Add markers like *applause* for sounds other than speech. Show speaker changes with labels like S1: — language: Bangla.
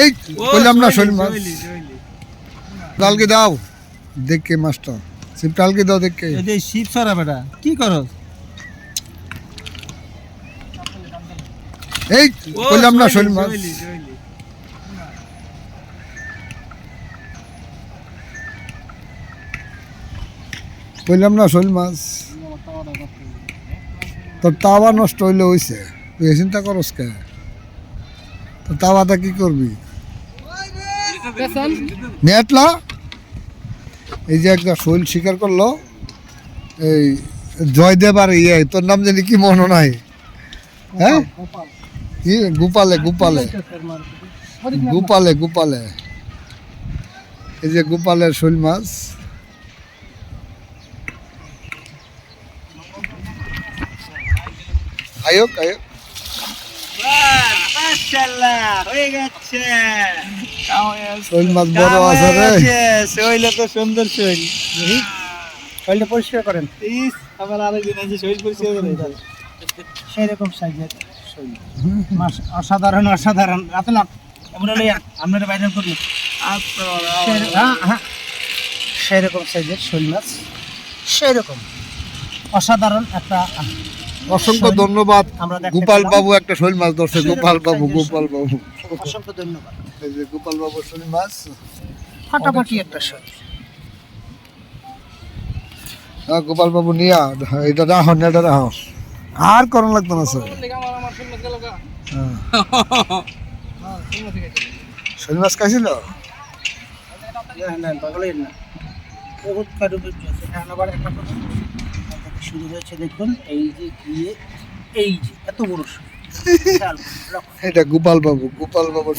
S1: এই বললাম না শৈল মাছ। ডালকে দাও দেখকে মাছটা। সিপ ডালকে দাও দেখকে।
S2: এই শিব সরা বেটা কি করো
S1: এই বললাম না শৈল মাছ। বললাম না শৈল মাছ। তোর তাওয়া নষ্ট হইলে হইছে। তুই চিন্তা করস কে? তো তাওয়াটা কি করবি? নেটলা এই যে একটা শৈল স্বীকার করল এই জয়দেব আর ইয়ে তোর নাম জানি কি মনে নাই? হ্যাঁ? কি? গোপালে গোপালে। গোপালে গোপালে। এই যে গোপালের শৈল মাছ। আয়ক আয়ক।
S2: মাশাআল্লাহ হয়ে গেছে।
S1: শৈল মাছ বড় আছে রে।
S2: শৈল তো সুন্দর শৈল।
S3: শরীরটা পরিষ্কার করেন।
S2: ইস আমার আরেকদিন আছে শৈল পরিষ্কার করে
S3: সেই সাইজের শৈল। মাছ অসাধারণ অসাধারণ। রাতেল আমরা লইয়া আমরা বাইরে করি
S2: আচ্ছা
S3: হ্যাঁ হ্যাঁ। সেই রকম সাইজের শৈল মাছ। সেই রকম অসাধারণ একটা
S1: অসংখ্য ধন্যবাদ। গোপাল বাবু একটা শৈল মাছ ধরছে গোপাল বাবু গোপাল বাবু।
S3: অসংখ্য ধন্যবাদ।
S1: এই যে গোপাল বাবু শৈল মাছ।
S3: ফাটাফাটি একটা শৈল।
S1: হ্যাঁ গোপাল বাবু নিয়া এটা না এটা আর করণ লাগতো না স্যার। হ্যাঁ। শৈল মাছ খাইছিল?
S3: না না পাগলের না। বহুত কারুকার্য আছে আবার একটা কথা। শুরু হয়েছে দেখুন এই যে গিয়ে এই যে এত বড় *laughs*
S1: এটা গোপাল বাবু গোপাল বাবু